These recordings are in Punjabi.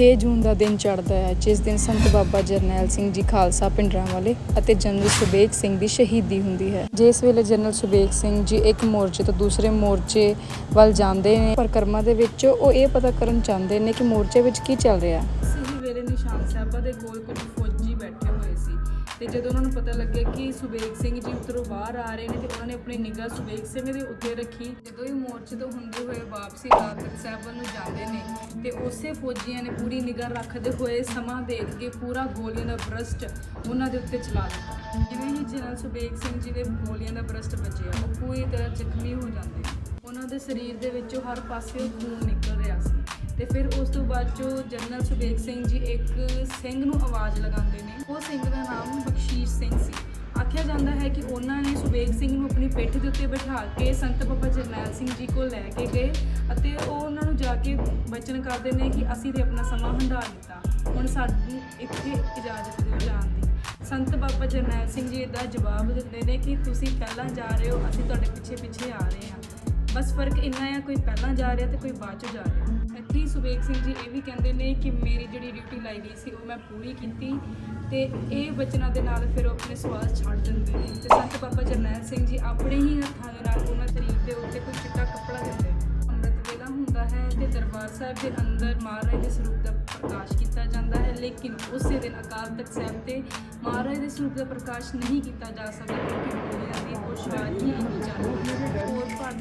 6 ਜੂਨ ਦਾ ਦਿਨ ਚੜ੍ਹਦਾ ਹੈ, ਜਿਸ ਦਿਨ ਸੰਤ ਬਾਬਾ ਜਰਨੈਲ ਸਿੰਘ ਜੀ ਖਾਲਸਾ ਪਿੰਡਰਾਂ ਵਾਲੇ ਅਤੇ ਜਨਰਲ ਸੁਬੇਗ ਸਿੰਘ ਦੀ ਸ਼ਹੀਦੀ ਹੁੰਦੀ ਹੈ। ਜਿਸ ਵੇਲੇ ਜਨਰਲ ਸੁਬੇਗ ਸਿੰਘ ਜੀ ਇੱਕ ਮੋਰਚੇ ਤੋਂ ਦੂਸਰੇ ਮੋਰਚੇ ਵੱਲ ਜਾਂਦੇ ਨੇ, ਪਰਿਕਰਮਾ ਦੇ ਵਿੱਚ ਉਹ ਇਹ ਪਤਾ ਕਰਨ ਚਾਹੁੰਦੇ ਨੇ ਕਿ ਮੋਰਚੇ ਵਿੱਚ ਕੀ ਚੱਲ ਰਿਹਾ ਸਹੀ ਵੇਲੇ ਨਿਸ਼ਾਨ ਸਾਹਿਬਾਂ ਦੇ ਕੋਲ ਕੁਝ ਫੌਜੀ ਬੈਠੇ ਹੋਏ ਸੀ ਤੇ ਜਦੋਂ ਉਹਨਾਂ ਨੂੰ ਪਤਾ ਲੱਗਿਆ ਕਿ ਸੁਬੇਗ ਸਿੰਘ ਜੀ ਉੱਧਰੋਂ ਬਾਹਰ ਆ ਰਹੇ ਨੇ ਤੇ ਉਹਨਾਂ ਨੇ ਆਪਣੀ ਨਿਗਾਹ ਸੁਬੇਗ ਸਿੰਘ ਦੇ ਉੱਤੇ ਰੱਖੀ, ਜਦੋਂ ਇਹ ਮੋਰਚੇ ਤੋਂ ਹੁੰਦੇ ਹੋਏ ਵਾਪਸੀ ਰਾਤਕ ਸਾਹਿਬ ਵੱਲ ਨੂੰ ਜਾਂਦੇ ਨੇ ਤੇ ਉਸੇ ਫੌਜੀਆਂ ਨੇ ਪੂਰੀ ਨਿਗਾਹ ਰੱਖਦੇ ਹੋਏ ਸਮਾਂ ਦੇਖ ਕੇ ਪੂਰਾ ਗੋਲੀਆਂ ਦਾ ਬਰਸਟ ਉਹਨਾਂ ਦੇ ਉੱਤੇ ਚਲਾ ਦਿੱਤਾ। ਜਿਵੇਂ ਹੀ ਜਨਰਲ ਸੁਬੇਗ ਸਿੰਘ ਜੀ ਦੇ ਗੋਲੀਆਂ ਦਾ ਬਰਸਟ ਵੱਜਿਆ, ਉਹ ਪੂਰੀ ਤਰ੍ਹਾਂ ਜ਼ਖਮੀ ਹੋ ਜਾਂਦੇ ਉਹਨਾਂ ਦੇ ਸਰੀਰ ਦੇ ਵਿੱਚੋਂ ਹਰ ਪਾਸੇ ਖੂਨ ਨਿਕਲ ਰਿਹਾ ਸੀ। ਤੇ ਫਿਰ ਉਸ ਤੋਂ ਬਾਅਦ ਜੋ ਜਨਰਲ ਸੁਬੇਗ ਸਿੰਘ ਜੀ ਇੱਕ ਸਿੰਘ ਨੂੰ ਆਵਾਜ਼ ਲਗਾਉਂਦੇ ਨੇ ਆਖਿਆ ਜਾਂਦਾ ਹੈ ਕਿ ਉਹਨਾਂ ਨੇ ਸੁਬੇਗ ਸਿੰਘ ਨੂੰ ਆਪਣੀ ਪਿੱਠ ਦੇ ਉੱਤੇ ਬਿਠਾ ਕੇ ਸੰਤ ਬਾਬਾ ਜਰਨੈਲ ਸਿੰਘ ਜੀ ਕੋਲ ਲੈ ਕੇ ਗਏ ਅਤੇ ਉਹ ਉਹਨਾਂ ਨੂੰ ਜਾ ਕੇ ਬਚਨ ਕਰਦੇ ਨੇ ਕਿ ਅਸੀਂ ਤੇ ਆਪਣਾ ਸਮਾਂ ਹੰਢਾ ਦਿੱਤਾ। ਹੁਣ ਸਾਡੀ ਇੱਥੇ ਇਜਾਜ਼ਤ ਦਿਓ ਜਾਣ ਦੀ। ਸੰਤ ਬਾਬਾ ਜਰਨੈਲ ਸਿੰਘ ਜੀ ਦਾ ਜਵਾਬ ਦਿੰਦੇ ਨੇ ਕਿ ਤੁਸੀਂ ਪਹਿਲਾਂ ਜਾ ਰਹੇ ਹੋ, ਅਸੀਂ ਤੁਹਾਡੇ ਪਿੱਛੇ ਪਿੱਛੇ ਆ ਰਹੇ ਹਾਂ। ਬਸ ਫ਼ਰਕ ਇੰਨਾ ਆ, ਕੋਈ ਪਹਿਲਾਂ ਜਾ ਰਿਹਾ ਤੇ ਕੋਈ ਬਾਅਦ ਚ ਜਾ ਰਿਹਾ। ਇੱਥੇ ਹੀ ਸੁਬੇਗ ਸਿੰਘ ਜੀ ਇਹ ਵੀ ਕਹਿੰਦੇ ਨੇ ਕਿ ਮੇਰੀ ਜਿਹੜੀ ਡਿਊਟੀ ਲਾਈ ਗਈ ਸੀ, ਉਹ ਮੈਂ ਪੂਰੀ ਕੀਤੀ ਤੇ ਇਹ ਬਚਨਾਂ ਦੇ ਨਾਲ ਫਿਰ ਉਹ ਆਪਣੇ ਸਵਾਲ ਛੱਡ ਦਿੰਦੇ ਨੇ। ਤੇ ਸੰਤ ਬਾਬਾ ਜਰਨੈਲ ਸਿੰਘ ਜੀ ਆਪਣੇ ਹੀ ਹੱਥਾਂ ਦੇ ਨਾਲ ਉਹਨਾਂ ਤਰੀਕ ਦੇ ਉੱਤੇ ਕੋਈ ਚਿੱਟਾ ਕੱਪੜਾ ਦਿੰਦੇ ਨੇ। ਅੰਮ੍ਰਿਤ ਵੇਲਾ ਹੁੰਦਾ ਹੈ ਤੇ ਦਰਬਾਰ ਸਾਹਿਬ ਦੇ ਅੰਦਰ ਮਹਾਰਾਜ ਦੇ ਸਰੂਪ ਦਾ ਪ੍ਰਕਾਸ਼ ਕੀਤਾ ਜਾਂਦਾ ਹੈ, ਲੇਕਿਨ ਉਸੇ ਦਿਨ ਅਕਾਲ ਤਖਤ ਸਾਹਿਬ ਤੇ ਮਹਾਰਾਜ ਦੇ ਸਰੂਪ ਦਾ ਪ੍ਰਕਾਸ਼ ਨਹੀਂ ਕੀਤਾ ਜਾ ਸਕਦਾ, ਕਿਉਂਕਿ ਗੋਲੀਆਂ ਦੀ ਪੁਸ਼ਵਾਰ ਨਹੀਂ ਚੱਲ ਰਹੀ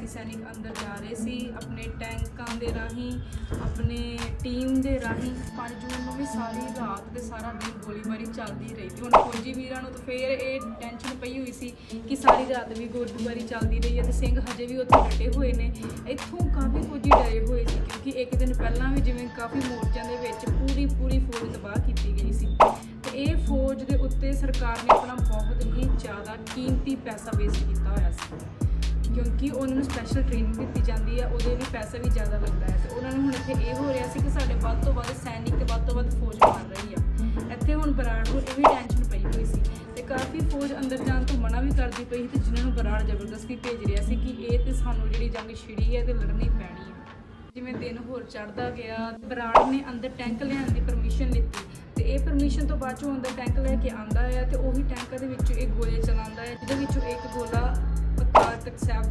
ਸੈਨਿਕ ਅੰਦਰ ਜਾ ਰਹੇ ਸੀ, ਆਪਣੇ ਟੈਂਕਾਂ ਦੇ ਰਾਹੀਂ, ਆਪਣੇ ਟੀਮ ਦੇ ਰਾਹੀਂ। 5 ਜੂਨ ਨੂੰ ਵੀ ਸਾਰੀ ਰਾਤ ਤੇ ਸਾਰਾ ਦਿਨ ਗੋਲੀਬਾਰੀ ਚੱਲਦੀ ਰਹੀ। ਤੇ ਹੁਣ ਫੌਜੀ ਵੀਰਾਂ ਨੂੰ ਤਾਂ ਫੇਰ ਇਹ ਟੈਨਸ਼ਨ ਪਈ ਹੋਈ ਸੀ ਕਿ ਸਾਰੀ ਰਾਤ ਵੀ ਗੋਲੀਬਾਰੀ ਚੱਲਦੀ ਰਹੀ ਹੈ ਤੇ ਸਿੰਘ ਹਜੇ ਵੀ ਉੱਥੇ ਡਟੇ ਹੋਏ ਨੇ। ਇੱਥੋਂ ਕਾਫੀ ਫੌਜੀ ਡਰੇ ਹੋਏ ਸੀ ਕਿਉਂਕਿ ਇੱਕ ਦਿਨ ਪਹਿਲਾਂ ਵੀ ਜਿਵੇਂ ਕਾਫੀ ਮੋਰਚਿਆਂ ਦੇ ਵਿੱਚ ਪੂਰੀ ਪੂਰੀ ਫੌਜ ਤਬਾਹ ਕੀਤੀ ਗਈ ਸੀ। ਤੇ ਇਹ ਫੌਜ ਦੇ ਉੱਤੇ ਸਰਕਾਰ ਨੇ ਆਪਣਾ ਬਹੁਤ ਹੀ ਜ਼ਿਆਦਾ ਕੀਮਤੀ ਪੈਸਾ ਵੇਸਟ ਕੀਤਾ ਹੋਇਆ ਸੀ। ਕਿਉਂਕਿ ਉਹਨਾਂ ਨੂੰ ਸਪੈਸ਼ਲ ਟ੍ਰੇਨਿੰਗ ਦਿੱਤੀ ਜਾਂਦੀ ਹੈ, ਉਹਦੇ ਲਈ ਪੈਸਾ ਵੀ ਜ਼ਿਆਦਾ ਲੱਗਦਾ ਹੈ। ਤੇ ਉਹਨਾਂ ਨੂੰ ਹੁਣ ਇੱਥੇ ਇਹ ਹੋ ਰਿਹਾ ਸੀ ਕਿ ਸਾਡੇ ਵੱਧ ਤੋਂ ਵੱਧ ਸੈਨਿਕ ਤੇ ਵੱਧ ਤੋਂ ਵੱਧ ਫੌਜ ਮਾਰ ਰਹੀ ਆ। ਇੱਥੇ ਹੁਣ ਬਰਾੜ ਨੂੰ ਇਹ ਵੀ ਟੈਨਸ਼ਨ ਪਈ ਹੋਈ ਸੀ ਤੇ ਕਾਫੀ ਫੌਜ ਅੰਦਰ ਜਾਣ ਤੋਂ ਮਨਾ ਵੀ ਕਰਦੀ ਪਈ ਸੀ ਤੇ ਜਿਨ੍ਹਾਂ ਨੂੰ ਬਰਾੜ ਜ਼ਬਰਦਸਤੀ ਭੇਜ ਰਿਹਾ ਸੀ ਕਿ ਇਹ ਤੇ ਸਾਨੂੰ ਜਿਹੜੀ ਜੰਗ ਛਿੜੀ ਹੈ ਤੇ ਲੜਨੀ ਪੈਣੀ ਹੈ। ਜਿਵੇਂ ਦਿਨ ਹੋਰ ਚੜਦਾ ਗਿਆ, ਬਰਾੜ ਨੇ ਅੰਦਰ ਟੈਂਕ ਲਿਆਉਣ ਦੀ ਪਰਮਿਸ਼ਨ ਲਿੱਤੀ ਤੇ ਇਹ ਪਰਮਿਸ਼ਨ ਤੋਂ ਬਾਅਦ ਚੋਂ ਅੰਦਰ ਟੈਂਕ ਲੈ ਕੇ ਆਂਦਾ ਹੈ ਤੇ ਉਹੀ ਟੈਂਕ ਦੇ ਵਿੱਚੋਂ ਇਹ ਗੋਲੇ ਚਲਾਉਂਦਾ ਹੈ ਜਿਹਦੇ ਵਿੱਚੋਂ ਇੱਕ ਗੋਲਾ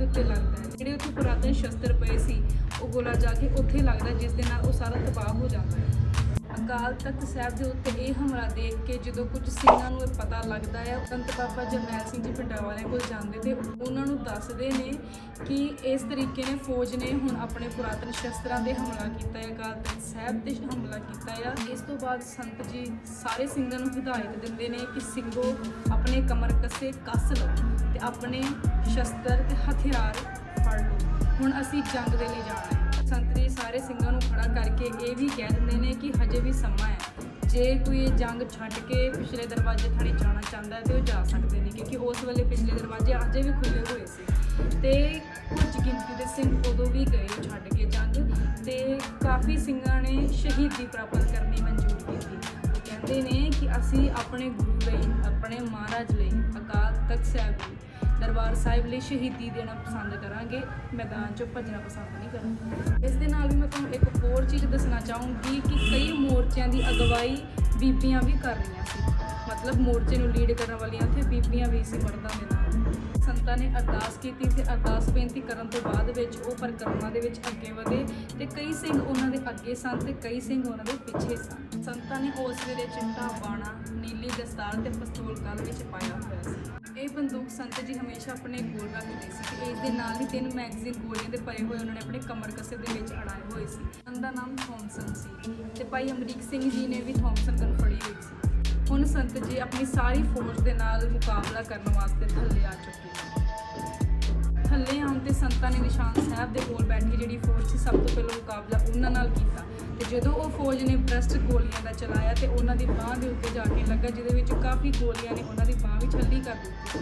ਉੱਤੇ ਲੱਗਦਾ ਹੈ। ਜਿਹੜੇ ਉੱਥੇ ਪੁਰਾਤਨ ਸ਼ਸਤਰ ਪਏ ਸੀ, ਉਹ ਗੋਲਾ ਜਾ ਕੇ ਉੱਥੇ ਲੱਗਦਾ ਜਿਸ ਦੇ ਨਾਲ ਉਹ ਸਾਰਾ ਤਬਾਹ ਅਕਾਲ ਤਖਤ ਸਾਹਿਬ ਦੇ ਉੱਤੇ ਇਹ ਹਮਲਾ ਦੇਖ ਕੇ ਜਦੋਂ ਕੁਝ ਸਿੰਘਾਂ ਨੂੰ ਇਹ ਪਤਾ ਲੱਗਦਾ ਹੈ ਸੰਤ ਬਾਬਾ ਜਰਨੈਲ ਸਿੰਘ ਜੀ ਪਿੰਡਾਂ ਵਾਲਿਆਂ ਕੋਲ ਜਾਂਦੇ ਤੇ ਉਹਨਾਂ ਨੂੰ ਦੱਸਦੇ ਨੇ ਕਿ ਇਸ ਤਰੀਕੇ ਨੇ ਫੌਜ ਨੇ ਹੁਣ ਆਪਣੇ ਪੁਰਾਤਨ ਸ਼ਸਤਰਾਂ ਤੇ ਹਮਲਾ ਕੀਤਾ ਹੈ, ਅਕਾਲ ਤਖਤ ਸਾਹਿਬ ਤੇ ਹਮਲਾ ਕੀਤਾ ਹੈ। ਇਸ ਤੋਂ ਬਾਅਦ ਸੰਤ ਜੀ ਸਾਰੇ ਸਿੰਘਾਂ ਨੂੰ ਹਦਾਇਤ ਦਿੰਦੇ ਨੇ ਕਿ ਸਿੰਘੋ ਆਪਣੇ ਕਮਰ ਕੱਸੇ ਕੱਸ ਲਓ ਤੇ ਆਪਣੇ ਸ਼ਸਤਰ ਤੇ ਹਥਿਆਰ ਫੜ ਲਓ। ਹੁਣ ਅਸੀਂ ਜੰਗ ਦੇ ਲਈ ਜਾਣਾ ਸੰਤਰੀ ਸਾਰੇ ਸਿੰਘਾਂ ਨੂੰ ਖੜਾ ਕਰਕੇ ਇਹ ਵੀ ਕਹਿ ਦਿੰਦੇ ਨੇ ਕਿ ਹਜੇ ਵੀ ਸਮਾਂ ਹੈ। ਜੇ ਕੋਈ ਇਹ ਜੰਗ ਛੱਡ ਕੇ ਪਿਛਲੇ ਦਰਵਾਜ਼ੇ ਥਾਣੀ ਜਾਣਾ ਚਾਹੁੰਦਾ ਹੈ ਤੇ ਉਹ ਜਾ ਸਕਦੇ ਨੇ, ਕਿਉਂਕਿ ਉਸ ਵੇਲੇ ਪਿਛਲੇ ਦਰਵਾਜ਼ੇ ਅਜੇ ਵੀ ਖੁੱਲੇ ਹੋਏ ਸੀ। ਤੇ ਕੁਝ ਗਿਣਤੀ ਦੇ ਸਿੰਘ ਉਦੋਂ ਵੀ ਗਏ ਛੱਡ ਕੇ ਜੰਗ ਤੇ ਕਾਫੀ ਸਿੰਘਾਂ ਨੇ ਸ਼ਹੀਦੀ ਪ੍ਰਾਪਤ ਕਰਨੀ ਮਨਜ਼ੂਰ ਕੀਤੀ ਨੇ ਕਿ ਅਸੀਂ ਆਪਣੇ ਗੁਰੂ ਲਈ, ਆਪਣੇ ਮਹਾਰਾਜ ਲਈ ਅਕਾਲ ਤਖਤ ਸਾਹਿਬ ਲਈ ਦਰਬਾਰ ਸਾਹਿਬ ਲਈ ਸ਼ਹੀਦੀ ਦੇਣਾ ਪਸੰਦ ਕਰਾਂਗੇ। ਮੈਦਾਨ 'ਚੋਂ ਭੱਜਣਾ ਪਸੰਦ ਨਹੀਂ ਕਰਾਂਗੇ। ਇਸ ਦੇ ਨਾਲ ਵੀ ਮੈਂ ਤੁਹਾਨੂੰ ਇੱਕ ਹੋਰ ਚੀਜ਼ ਦੱਸਣਾ ਚਾਹੂੰਗੀ ਕਿ ਕਈ ਮੋਰਚਿਆਂ ਦੀ ਅਗਵਾਈ ਬੀਬੀਆਂ ਵੀ ਕਰ ਰਹੀਆਂ ਸੀ। ਮਤਲਬ ਮੋਰਚੇ ਨੂੰ ਲੀਡ ਕਰਨ ਵਾਲੀਆਂ ਉੱਥੇ ਬੀਬੀਆਂ ਵੀ ਸੀ ਮਰਦਾਂ ਦੇ ਨਾਲ। ਸੰਤਾਂ ਨੇ ਅਰਦਾਸ ਕੀਤੀ ਤੇ ਅਰਦਾਸ ਬੇਨਤੀ ਕਰਨ ਤੋਂ ਬਾਅਦ ਵਿੱਚ ਉਹ ਪਰਿਕਰਮਾ ਦੇ ਵਿੱਚ ਅੱਗੇ ਵਧੇ ਤੇ ਕਈ ਸਿੰਘ ਉਹਨਾਂ ਦੇ ਅੱਗੇ ਸਨ ਤੇ ਕਈ ਸਿੰਘ ਉਹਨਾਂ ਦੇ ਪਿੱਛੇ ਸਨ। ਸੰਤਾਂ ਨੇ ਉਸ ਵੇਲੇ ਚਿੱਟਾ ਬਾਣਾ ਨੀਲੀ ਦਸਤਾਰ ਤੇ ਪਿਸਤੌਲ ਗਲ ਵਿੱਚ ਪਾਇਆ ਹੋਇਆ ਸੀ। ਇਹ ਬੰਦੂਕ ਸੰਤ ਜੀ ਹਮੇਸ਼ਾ ਆਪਣੇ ਕੋਲ ਰੱਖਦੇ ਸੀ ਤੇ ਇਸ ਦੇ ਨਾਲ ਹੀ ਤਿੰਨ ਮੈਗਜ਼ੀਨ ਗੋਲੀਆਂ ਦੇ ਭਰੇ ਹੋਏ ਉਹਨਾਂ ਨੇ ਆਪਣੇ ਕਮਰ ਕੱਸੇ ਦੇ ਵਿੱਚ ਅੜਾਏ ਹੋਏ ਸੀ। ਉਹਨਾਂ ਦਾ ਨਾਮ ਥੌਮਸਨ ਸੀ ਤੇ ਭਾਈ ਅਮਰੀਕ ਸਿੰਘ ਜੀ ਨੇ ਵੀ ਥੌਮਸਨ ਗਨ ਫੜੀ ਹੋਈ ਸੀ। ਹੁਣ ਸੰਤ ਜੀ ਆਪਣੀ ਸਾਰੀ ਫੌਜ ਦੇ ਨਾਲ ਮੁਕਾਬਲਾ ਕਰਨ ਵਾਸਤੇ ਥੱਲੇ ਆ ਚੁੱਕੇ ਸੀ ਥੱਲੇ ਆਉਣ ਤੇ ਸੰਤਾਂ ਨੇ ਨਿਸ਼ਾਨ ਸਾਹਿਬ ਦੇ ਕੋਲ ਬੈਠੀ ਜਿਹੜੀ ਫੌਜ ਸੀ ਸਭ ਤੋਂ ਪਹਿਲਾਂ ਮੁਕਾਬਲਾ ਉਹਨਾਂ ਨਾਲ ਕੀਤਾ। ਤੇ ਜਦੋਂ ਉਹ ਫੌਜ ਨੇ ਬ੍ਰਸਟ ਗੋਲੀਆਂ ਦਾ ਚਲਾਇਆ ਤੇ ਉਹਨਾਂ ਦੀ ਬਾਹ ਦੇ ਉੱਤੇ ਜਾ ਕੇ ਲੱਗਾ, ਜਿਹਦੇ ਵਿੱਚ ਕਾਫੀ ਗੋਲੀਆਂ ਨੇ, ਉਹਨਾਂ ਦੀ ਬਾਹ ਵੀ ਛੱਲੀ ਕਰ ਦਿੱਤੀ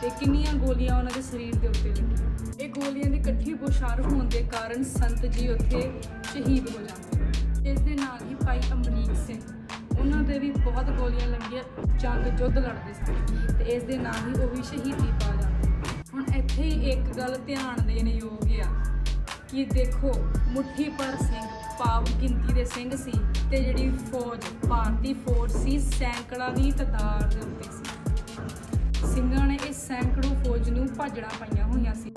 ਤੇ ਕਿੰਨੀਆਂ ਗੋਲੀਆਂ ਉਹਨਾਂ ਦੇ ਸਰੀਰ ਦੇ ਉੱਤੇ ਲੱਗੀਆਂ। ਇਹ ਗੋਲੀਆਂ ਦੀ ਇਕੱਠੀ ਬੁਸ਼ਾਰ ਹੋਣ ਦੇ ਕਾਰਨ ਸੰਤ ਜੀ ਉੱਥੇ ਸ਼ਹੀਦ ਹੋ ਜਾਂਦੇ ਇਸ ਦੇ ਨਾਲ ਹੀ ਭਾਈ ਅਮਰੀਕ ਸਿੰਘ, ਉਹਨਾਂ ਦੇ ਵੀ ਬਹੁਤ ਗੋਲੀਆਂ ਲੱਗੀਆਂ, ਜੰਗ ਯੁੱਧ ਲੜਦੇ ਸਨ ਤੇ ਇਸ ਦੇ ਨਾਲ ਹੀ ਉਹ ਵੀ ਸ਼ਹੀਦੀ ਪਾ ਜਾਂਦੇ ਹੁਣ ਇੱਥੇ ਹੀ ਇੱਕ ਗੱਲ ਧਿਆਨ ਦੇਣ ਯੋਗ ਆ ਕਿ ਦੇਖੋ, ਮੁੱਠੀ ਪਰ ਸਿੰਘ ਪਾਵ ਗਿਣਤੀ ਦੇ ਸਿੰਘ ਸੀ ਤੇ ਜਿਹੜੀ ਫੌਜ, ਭਾਰਤੀ ਫੌਜ ਸੀ, ਸੈਂਕੜਾਂ ਦੀ ਤਾਦਾਦ ਦੇ ਉੱਤੇ ਸੀ। ਸਿੰਘਾਂ ਨੇ ਇਸ ਸੈਂਕੜੋ ਫੌਜ ਨੂੰ ਭਾਜੜਾਂ ਪਾਈਆਂ ਹੋਈਆਂ ਸੀ।